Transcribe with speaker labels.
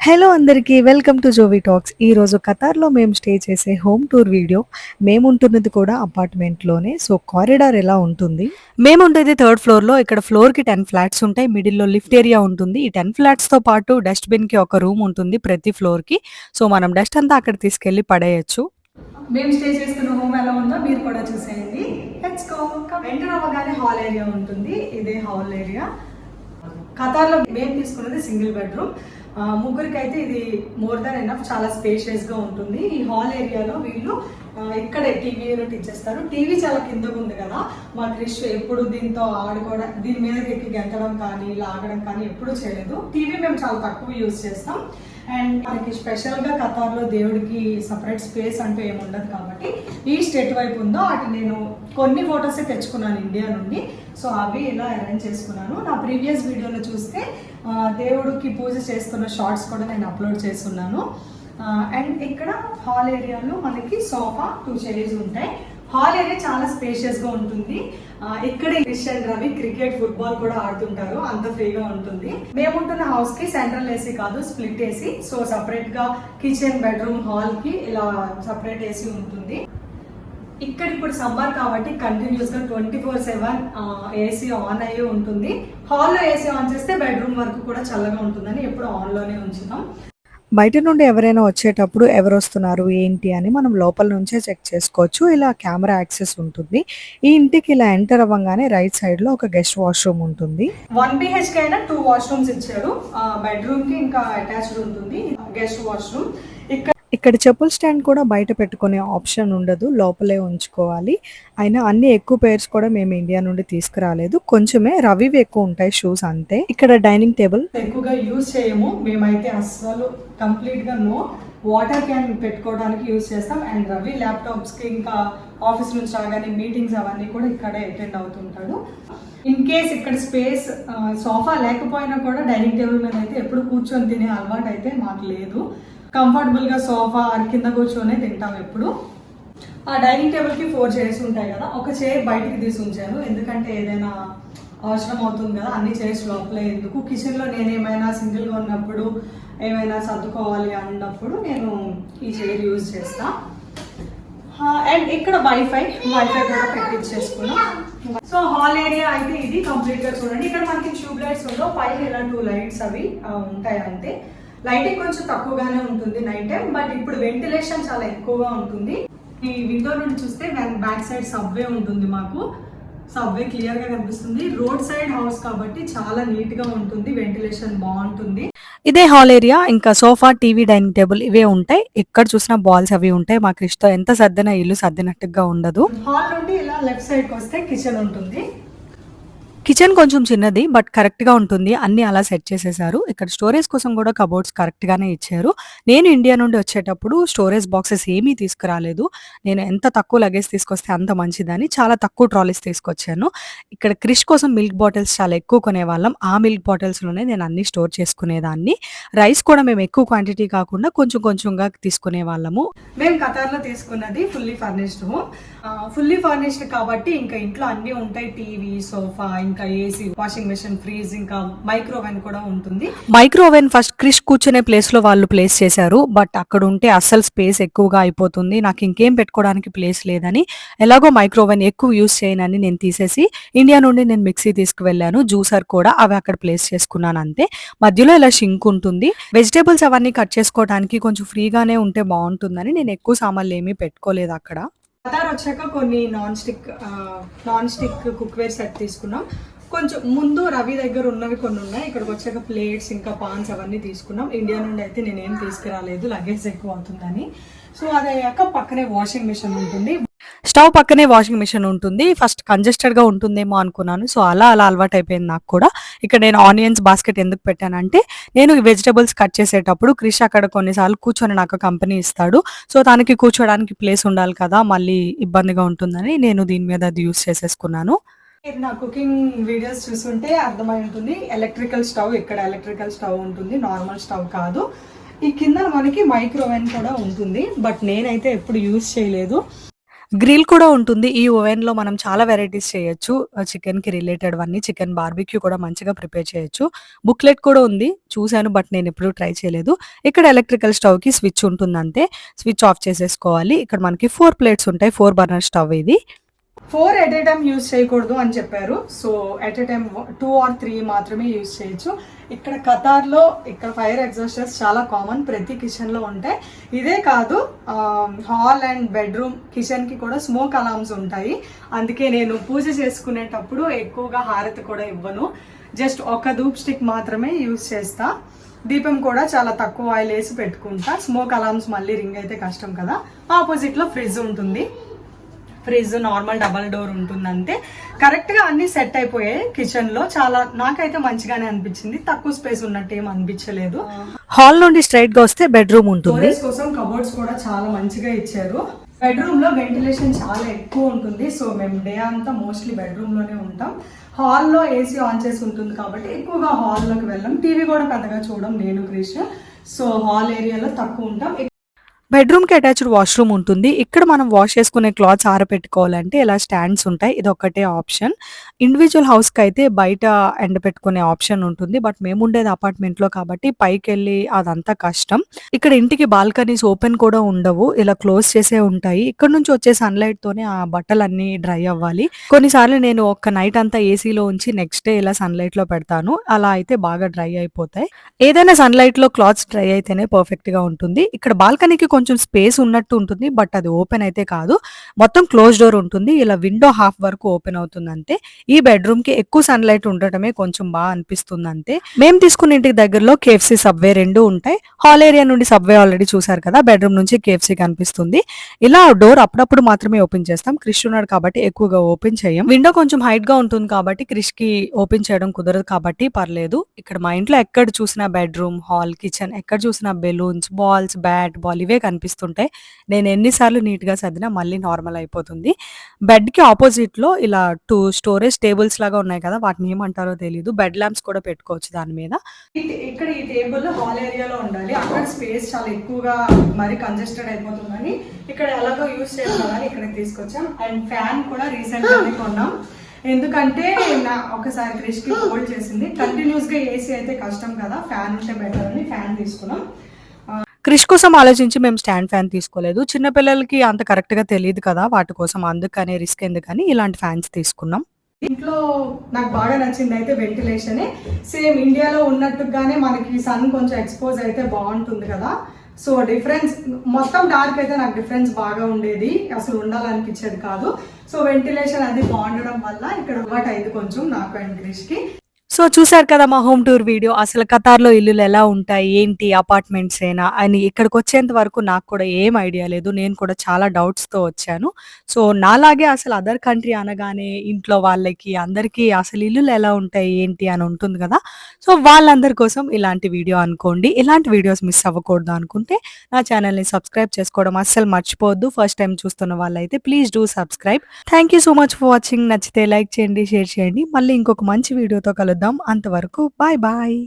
Speaker 1: Hello అందరికీ welcome to జోవి talks ఈ రోజు ఖతార్లో మేము స్టే చేసే హోమ్ టూర్ వీడియో మేము ఉంటున్నది కూడా అపార్ట్మెంట్లోనే సో కారిడార్ ఎలా ఉంటుంది? మేము ఉండేది థర్డ్ ఫ్లోర్లో ఇక్కడ ఫ్లోర్కి టెన్ ఫ్లాట్స్ ఉంటాయి. మిడిల్లో లిఫ్ట్ ఏరియా ఉంటుంది. ఈ టెన్ ఫ్లాట్స్తో పాటు డస్ట్బిన్కి ఒక రూమ్ ఉంటుంది ప్రతి ఫ్లోర్కి సో మనం డస్ట్ అంతా అక్కడ తీసుకెళ్ళి పడేయచ్చు.
Speaker 2: మేము స్టే చేస్తున్న హోమ్ ఎలా ఉందో మీరు కూడా చూసేయండి. లెట్స్ గో ఎంటర్ అవ్వగానే హాల్ ఏరియా ఉంటుంది. ఇదే హాల్ ఏరియా ఖతార్లో మేము తీసుకున్నది సింగిల్ బెడ్రూమ్ ముగ్గురికైతే ఇది మోర్ దాన్ ఎనఫ్ చాలా స్పేషియస్గా ఉంటుంది. ఈ హాల్ ఏరియాలో వీళ్ళు ఆ, ఇక్కడే టీవీ యూనిట్ ఇచ్చేస్తారు టీవీ చాలా కిందకు ఉంది కదా మా క్రిష్ ఎప్పుడు దీంతో ఆడుకోవడం దీని మీద ఎక్కి గెంతడం కానీ లాగడం కానీ ఎప్పుడు చేయలేదు. టీవీ మేము చాలా తక్కువ యూజ్ చేస్తాం. అండ్ మనకి స్పెషల్గా కతార్లో దేవుడికి సపరేట్ స్పేస్ అంటూ ఏముండదు కాబట్టి ఈ స్టేట్ వైపు ఉందో అటు నేను కొన్ని ఫొటోసే తెచ్చుకున్నాను ఇండియా నుండి. సో అవి ఇలా అరేంజ్ చేసుకున్నాను. నా ప్రీవియస్ వీడియోలో చూస్తే దేవుడికి పూజ చేస్తున్న షార్ట్స్ కూడా నేను అప్లోడ్ చేస్తున్నాను. అండ్ ఇక్కడ హాల్ ఏరియాలో మనకి సోఫా టూ చైర్స్ ఉంటాయి. హాల్ ఏరియా చాలా స్పేషియస్గా ఉంటుంది. ఆ, ఇక్కడ క్రిస్టియన్ రవి క్రికెట్ ఫుట్బాల్ కూడా ఆడుతుంటారు. అంత ఫ్రీగా ఉంటుంది. మేముంటున్న హౌస్కి సెంట్రల్ ఏసీ కాదు స్ప్లిట్ ఏసీ సో సపరేట్గా కిచెన్ బెడ్రూమ్ హాల్కి ఇలా సపరేట్ ఏసీ ఉంటుంది. ఇక్కడ ఇప్పుడు సమ్మర్ కాబట్టి కంటిన్యూస్గా twenty four seven AC on అయ్యి ఉంటుంది. హాల్లో ఏసీ ఆన్ చేస్తే బెడ్రూమ్ వరకు కూడా చల్లగా ఉంటుందని ఎప్పుడు ఆన్లోనే ఉంచుతాం.
Speaker 1: బయట నుండి ఎవరైనా వచ్చేటప్పుడు ఎవరు వస్తున్నారు ఏంటి అని మనం లోపల నుంచే చెక్ చేసుకోవచ్చు. ఇలా కెమెరా యాక్సెస్ ఉంటుంది. ఈ ఇంటికి ఇలా ఎంటర్ అవ్వగానే రైట్ సైడ్లో ఒక గెస్ట్ వాష్రూమ్ ఉంటుంది.
Speaker 2: వన్ బిహెచ్కే అయినా టూ వాష్రూమ్స్ ఇచ్చారు బెడ్రూమ్కి ఇంకా అటాచ్డ్ ఉంటుంది గెస్ట్ వాష్రూమ్. ఇక్కడ
Speaker 1: ఇక్కడ చెప్పుల స్టాండ్ కూడా బయట పెట్టుకునే ఆప్షన్ ఉండదు లోపలే ఉంచుకోవాలి. అయినా అన్ని ఎక్కువ పేర్స్ కూడా మేము ఇండియా నుండి తీసుకురాలేదు. కొంచెమే రవివి ఎక్కువ ఉంటాయి షూస్ అంతే. ఇక్కడ డైనింగ్ టేబుల్.
Speaker 2: ఎక్కువగా యూజ్ చేయము. మేమైతే అస్సలు కంప్లీట్గా నో వాటర్ క్యాన్ పెట్టుకోవడానికి యూజ్ చేస్తాం. అండ్ రవి ల్యాప్టాప్స్కి ఇంకా ఆఫీస్ నుంచి రాగానే మీటింగ్స్ అవన్నీ కూడా ఇక్కడే అటెండ్ అవుతుంటాడు. ఇన్ కేస్ ఇక్కడ స్పేస్ సోఫా లేకపోయినా కూడా డైనింగ్ టేబుల్ మీద అయితే ఎప్పుడు కూర్చొని తినే అలవాటు అయితే మాకు లేదు. కంఫర్టబుల్గా సోఫా కింద కూర్చొనే తింటాం ఎప్పుడు. ఆ డైనింగ్ టేబుల్కి ఫోర్ చైర్స్ ఉంటాయి కదా ఒక చైర్ బయటికి తీసి ఉంచాను. ఎందుకంటే ఏదైనా అవసరం అవుతుంది కదా అన్ని చైర్స్ లోపలే. ఎందుకు? కిచెన్లో నేను ఏమైనా సింగిల్గా ఉన్నప్పుడు ఏమైనా సర్దుకోవాలి అన్నప్పుడు నేను ఈ చైర్ యూజ్ చేస్తా. అండ్ ఇక్కడ వైఫై వైఫై కూడా పెట్టించేసుకున్నాం సో హాల్ ఏరియా అయితే ఇది కంప్లీట్గా చూడండి. ఇక్కడ మనకి ట్యూబ్ లైట్స్ ఉండవు. పైన ఇలా టూ లైట్స్ అవి ఉంటాయి అంతే. లైటింగ్ కొంచెం తక్కువగానే ఉంటుంది నైట్ టైం బట్ ఇప్పుడు వెంటిలేషన్ చాలా ఎక్కువగా ఉంటుంది. ఈ విండో నుండి చూస్తే బ్యాక్ సైడ్ సబ్వే ఉంటుంది మాకు. సబ్వే క్లియర్గా కనిపిస్తుంది. రోడ్ సైడ్ హౌస్ కాబట్టి చాలా నీట్గా ఉంటుంది వెంటిలేషన్ బాగుంటుంది.
Speaker 1: ఇదే హాల్ ఏరియా ఇంకా సోఫా టీవీ డైనింగ్ టేబుల్ ఇవే ఉంటాయి. ఎక్కడ చూసినా బాల్స్ అవి ఉంటాయి. మా క్రిస్తో ఎంత సర్దిన ఇల్లు సర్దినట్టుగా ఉండదు.
Speaker 2: హాల్ నుండి ఇలా లెఫ్ట్ సైడ్కి వస్తే కిచెన్ ఉంటుంది.
Speaker 1: కిచెన్ కొంచెం చిన్నది బట్ కరెక్ట్గా ఉంటుంది. అన్ని అలా సెట్ చేసేసారు. ఇక్కడ స్టోరేజ్ కోసం కూడా కబోర్డ్స్ కరెక్ట్గానే ఇచ్చారు. నేను ఇండియా నుండి వచ్చేటప్పుడు స్టోరేజ్ బాక్సెస్ ఏమీ తీసుకురాలేదు. నేను ఎంత తక్కువ లగేజ్ తీసుకొస్తే అంత మంచిదని చాలా తక్కువ ట్రాలీస్ తీసుకొచ్చాను. ఇక్కడ క్రిష్ కోసం మిల్క్ బాటిల్స్ చాలా ఎక్కువ కొనేవాళ్ళం. ఆ మిల్క్ బాటిల్స్లోనే నేను అన్ని స్టోర్ చేసుకునేదాన్ని. రైస్ కూడా మేము ఎక్కువ క్వాంటిటీ కాకుండా కొంచెం కొంచెంగా తీసుకునే వాళ్ళము
Speaker 2: మేము కతార్లో తీసుకున్నది fully furnished home. Fully furnished కాబట్టి ఇంకా ఇంట్లో అన్ని ఉంటాయి. టీవీ సోఫా ఇంకా ఏసీ వాషింగ్ మెషిన్ ఫ్రీజ్ ఇంకా మైక్రోవెన్ కూడా ఉంటుంది.
Speaker 1: మైక్రోవెన్ ఫస్ట్ క్రిష్ కూర్చునే ప్లేస్లో వాళ్ళు ప్లేస్ చేశారు. బట్ అక్కడ ఉంటే అస్సలు స్పేస్ ఎక్కువగా అయిపోతుంది. నాకు ఇంకేం పెట్టుకోవడానికి ప్లేస్ లేదని ఎలాగో మైక్రోవెన్ ఎక్కువ యూస్ చేయనని నేను తీసేసి ఇండియా నుండి నేను మిక్సీ తీసుకువెళ్ళాను. జ్యూసర్ కూడా అవి అక్కడ ప్లేస్ చేసుకున్నాను అంతే. మధ్యలో ఇలా షింక్ ఉంటుంది. వెజిటేబుల్స్ అవన్నీ కట్ చేసుకోవడానికి కొంచెం ఫ్రీగానే ఉంటే బాగుంటుందని నేను ఎక్కువ సామాన్లు ఏమీ పెట్టుకోలేదు అక్కడ.
Speaker 2: ఖతార్ వచ్చాక కొన్ని non stick non stick cookware set తీసుకున్నాం. కొంచెం ముందు రవి దగ్గర ఉన్నవి కొన్ని ఉన్నాయి. ఇక్కడికి వచ్చాక ప్లేట్స్ ఇంకా పాన్స్ అవన్నీ తీసుకున్నాం. ఇండియా నుండి అయితే నేనేం తీసుకురాలేదు. లగేజ్ ఎక్కువ అవుతుందని. సో అది అయ్యాక పక్కనే వాషింగ్ మిషన్ ఉంటుంది.
Speaker 1: స్టవ్ పక్కనే వాషింగ్ మిషన్ ఉంటుంది. ఫస్ట్ కంజెస్టెడ్గా ఉంటుందేమో అనుకున్నాను. సో అలా అలా అలవాటు అయిపోయింది నాకు కూడా. ఇక్కడ నేను ఆనియన్స్ బాస్కెట్ ఎందుకు పెట్టానంటే నేను వెజిటబుల్స్ కట్ చేసేటప్పుడు క్రిష్ అక్కడ కొన్నిసార్లు కూర్చొని నాకు కంపెనీ ఇస్తాడు. సో తనకి కూర్చోడానికి ప్లేస్ ఉండాలి కదా మళ్ళీ ఇబ్బందిగా ఉంటుందని నేను దీని మీద అది యూస్ చేసేసుకున్నాను.
Speaker 2: మీరు నా కుకింగ్ వీడియోస్ చూస్తుంటే అర్థమై ఉంటుంది ఎలక్ట్రికల్ స్టవ్ ఇక్కడ ఎలక్ట్రికల్ స్టవ్ ఉంటుంది నార్మల్ స్టవ్ కాదు. ఈ కింద మనకి మైక్రోవేవ్ కూడా ఉంటుంది బట్ నేనైతే ఎప్పుడు యూజ్ చేయలేదు.
Speaker 1: గ్రిల్ కూడా ఉంటుంది. ఈ ఓవెన్‌లో మనం చాలా వెరైటీస్ చేయొచ్చు. చికెన్కి రిలేటెడ్ అన్ని చికెన్ బార్బిక్యూ కూడా మంచిగా ప్రిపేర్ చేయొచ్చు. బుక్లెట్ కూడా ఉంది. చూశాను బట్ నేను ఎప్పుడూ ట్రై చేయలేదు. ఇక్కడ ఎలక్ట్రికల్ స్టవ్‌కి స్విచ్ ఉంటుందంతే. స్విచ్ ఆఫ్ చేసేసుకోవాలి. ఇక్కడ మనకి ఫోర్ ప్లేట్స్ ఉంటాయి. ఫోర్ బర్నర్ స్టవ్ ఇది.
Speaker 2: Four at a time use చేయకూడదు అని చెప్పారు so at a time two or three మాత్రమే యూజ్ చేయొచ్చు ఇక్కడ కతార్లో ఇక్కడ ఫైర్ ఎగ్జాస్టర్స్ చాలా కామన్ ప్రతి కిచెన్లో ఉంటాయి ఇదే కాదు హాల్ అండ్ బెడ్రూమ్ కిచెన్కి కూడా స్మోక్ అలామ్స్ ఉంటాయి. అందుకే నేను పూజ చేసుకునేటప్పుడు ఎక్కువగా హారతి కూడా ఇవ్వను. జస్ట్ ఒక ధూప్ స్టిక్ మాత్రమే యూజ్ చేస్తా. దీపం కూడా చాలా తక్కువ ఆయిల్ వేసి పెట్టుకుంటా. స్మోక్ అలామ్స్ మళ్ళీ రింగ్ అయితే కష్టం కదా. ఆపోజిట్లో ఫ్రిడ్జ్ ఉంటుంది. ఫ్రిడ్జ్ నార్మల్ డబల్ డోర్ ఉంటుంది అంతే కరెక్ట్గా అన్ని సెట్ అయిపోయాయి కిచెన్లో. చాలా నాకైతే మంచిగానే అనిపించింది. తక్కువ స్పేస్ ఉన్నట్టు ఏం అనిపించలేదు.
Speaker 1: హాల్ నుండి స్ట్రైట్గా వస్తే బెడ్రూమ్ ఉంటుంది.
Speaker 2: కోసం కబోర్డ్స్ కూడా చాలా మంచిగా ఇచ్చారు. బెడ్రూమ్లో వెంటిలేషన్ చాలా ఎక్కువ ఉంటుంది. సో మేము డే అంతా మోస్ట్లీ బెడ్రూమ్లోనే ఉంటాం. హాల్లో ఏసీ ఆన్ చేసి ఉంటుంది కాబట్టి ఎక్కువగా హాల్లోకి వెళ్ళాం. టీవీ కూడా పెద్దగా చూడం నేను క్రిష్ సో హాల్ ఏరియాలో తక్కువ ఉంటాం.
Speaker 1: బెడ్రూమ్‌కి అటాచ్డ్ వాష్‌రూమ్ ఉంటుంది. ఇక్కడ మనం వాష్ చేసుకునే క్లాత్స్ ఆరబెట్టుకోవాలంటే ఇలా స్టాండ్స్ ఉంటాయి. ఇది ఒకటే ఆప్షన్. ఇండివిజువల్ హౌస్కి అయితే బయట ఎండబెట్టుకునే ఆప్షన్ ఉంటుంది. బట్ మేముండేది అపార్ట్మెంట్‌లో కాబట్టి పైకెళ్ళి అదంతా కష్టం. ఇక్కడ ఇంటికి బాల్కనీస్ ఓపెన్ కూడా ఉండవు. ఇలా క్లోజ్ చేసే ఉంటాయి. ఇక్కడ నుంచి వచ్చే సన్‌లైట్‌తోనే ఆ బట్టలన్నీ డ్రై అవ్వాలి. కొన్నిసార్లు నేను ఒక్క నైట్ అంతా ఏసీలో ఉంచి నెక్స్ట్ డే ఇలా సన్‌లైట్‌లో పెడతాను. అలా అయితే బాగా డ్రై అయిపోతాయి. ఏదైనా సన్‌లైట్‌లో క్లాత్స్ డ్రై అయితేనే పర్ఫెక్ట్‌గా ఉంటుంది. ఇక్కడ బాల్కనీకి కొంచెం స్పేస్ ఉన్నట్టు ఉంటుంది. బట్ అది ఓపెన్ అయితే కాదు. మొత్తం క్లోజ్ డోర్ ఉంటుంది. ఇలా విండో హాఫ్ వరకు ఓపెన్ అవుతుంది అంతే. ఈ బెడ్రూమ్‌కి ఎక్కువ సన్‌లైట్ ఉండటమే కొంచెం బాగా అనిపిస్తుంది అంతే. మేము తీసుకున్న ఇంటికి దగ్గరలో కేఎఫ్‌సి, సబ్వే రెండు ఉంటాయి. హాల్ ఏరియా నుండి సబ్వే ఆల్రెడీ చూసారు కదా! బెడ్రూమ్ నుంచి కేఎఫ్‌సి కనిపిస్తుంది. ఇలా డోర్ అప్పుడప్పుడు మాత్రమే ఓపెన్ చేస్తాం. క్రిష్ ఉన్నాడు కాబట్టి ఎక్కువగా ఓపెన్ చేయం. విండో కొంచెం హైట్గా ఉంటుంది కాబట్టి క్రిష్కి ఓపెన్ చేయడం కుదరదు కాబట్టి పర్లేదు. ఇక్కడ మా ఇంట్లో ఎక్కడ చూసినా బెడ్రూమ్, హాల్, కిచెన్ ఎక్కడ చూసినా బెలూన్స్, బాల్స్, బ్యాట్, బాల్ ఇవే కనిపిస్తుంటాయి. నేను ఎన్ని సార్లు నీట్‌గా సర్దినా మళ్ళీ నార్మల్ అయిపోతుంది. బెడ్కి ఆపోజిట్లో ఇలా టూ స్టోరేజ్ టేబుల్స్ లాగా ఉన్నాయి కదా! వాటిని ఏమంటారో తెలియదు బెడ్ ల్యాంప్స్ కూడా పెట్టుకోవచ్చు దాని మీద.
Speaker 2: ఇక్కడ ఈ టేబుల్ హాల్ ఏరియాలో ఉండాలి అక్కడ స్పేస్ చాలా ఎక్కువగా మరి కంజెస్టెడ్ అయిపోతుందని ఇక్కడ ఎలాగో యూజ్ చేయాలని ఇక్కడ తీసుకొచ్చాం అండ్ ఫ్యాన్ కూడా రీసెంట్ గానే కొన్నాం ఎందుకంటే నా ఒకసారి క్రిష్కి హోల్డ్ చేసింది కంటిన్యూస్గా ఏసీ అయితే కష్టం కదా ఫ్యాన్ ఉంటే బెటర్ అని ఫ్యాన్ తీసుకున్నాం
Speaker 1: క్రిష్ కోసం ఆలోచించి మేము స్టాండ్ ఫ్యాన్ తీసుకోలేదు. చిన్న పిల్లలకి అంత కరెక్ట్‌గా తెలీదు కదా! వాటి కోసం అందుకని రిస్క్ ఎందుకని ఇలాంటి ఫ్యాన్స్ తీసుకున్నాం.
Speaker 2: ఇంట్లో నాకు బాగా నచ్చింది అయితే వెంటిలేషనే. సేమ్ ఇండియాలో ఉన్నట్టుగానే మనకి సన్ కొంచెం ఎక్స్పోజ్ అయితే బాగుంటుంది కదా. సో డిఫరెన్స్ మొత్తం డార్క్ అయితే నాకు డిఫరెన్స్ బాగా ఉండేది. అసలు ఉండాలనిపించేది కాదు. సో వెంటిలేషన్ అది బాగుండడం వల్ల ఇక్కడ అలవాటు అయింది కొంచెం నాకు అండ్ క్రిష్కి.
Speaker 1: సో చూసారు కదా మా హోమ్ టూర్ వీడియో. అసలు ఖతార్‌లో ఇల్లులు ఎలా ఉంటాయి? ఏంటి? అపార్ట్మెంట్స్ అయినా అని ఇక్కడికి వచ్చేంత వరకు నాకు కూడా ఏం ఐడియా లేదు. నేను కూడా చాలా డౌట్స్‌తో వచ్చాను. సో నాలాగే అసలు అదర్ కంట్రీ అనగానే ఇంట్లో వాళ్ళకి అందరికీ అసలు ఇల్లులు ఎలా ఉంటాయి? ఏంటి? అని ఉంటుంది కదా! సో వాళ్ళందరి కోసం ఇలాంటి వీడియో అనుకోండి. ఇలాంటి వీడియోస్ మిస్ అవ్వకూడదు అనుకుంటే నా ఛానల్‌ని సబ్స్క్రైబ్ చేసుకోవడం అస్సలు మర్చిపోవద్దు. ఫస్ట్ టైం చూస్తున్న వాళ్ళైతే please do subscribe. Thank you so much for watching. నచ్చితే లైక్ చేయండి, షేర్ చేయండి. మళ్ళీ ఇంకొక మంచి వీడియోతో కలుద్దాం కలుద్దాం. అంతవరకు బాయ్ బాయ్.